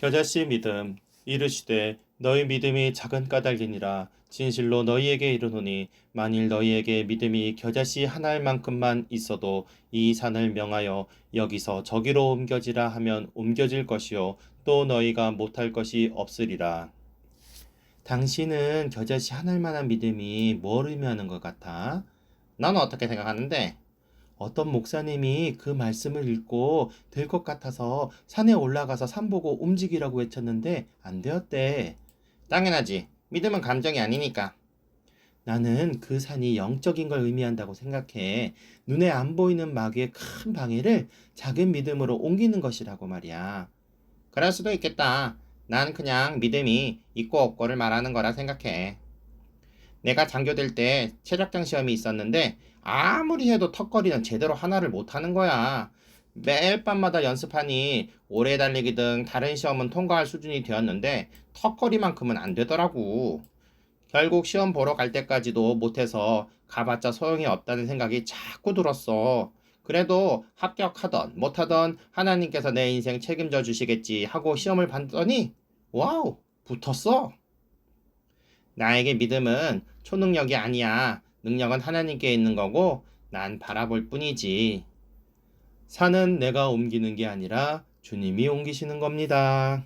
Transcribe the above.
겨자씨 믿음 이르시되 너희 믿음이 작은 까닭이니라 진실로 너희에게 이르노니 만일 너희에게 믿음이 겨자씨 한 알만큼만 있어도 이 산을 명하여 여기서 저기로 옮겨지라 하면 옮겨질 것이요 또 너희가 못할 것이 없으리라 당신은 겨자씨 한 알만한 믿음이 뭘 의미하는 것 같아? 너는 어떻게 생각하는데? 어떤 목사님이 그 말씀을 읽고 될 것 같아서 산에 올라가서 산 보고 움직이라고 외쳤는데 안 되었대. 당연하지. 믿음은 감정이 아니니까. 나는 그 산이 영적인 걸 의미한다고 생각해. 눈에 안 보이는 마귀의 큰 방해를 작은 믿음으로 옮기는 것이라고 말이야. 그럴 수도 있겠다. 난 그냥 믿음이 있고 없고를 말하는 거라 생각해. 내가 장교될 때 체력장 시험이 있었는데 아무리 해도 턱걸이는 제대로 하나를 못 하는 거야. 매일 밤마다 연습하니 오래 달리기 등 다른 시험은 통과할 수준이 되었는데 턱걸이만큼은 안 되더라고. 결국 시험 보러 갈 때까지도 못해서 가봤자 소용이 없다는 생각이 자꾸 들었어. 그래도 합격하던 못하던 하나님께서 내 인생 책임져 주시겠지 하고 시험을 봤더니 와우 붙었어. 나에게 믿음은 초능력이 아니야. 능력은 하나님께 있는 거고 난 바라볼 뿐이지. 산은 내가 옮기는 게 아니라 주님이 옮기시는 겁니다.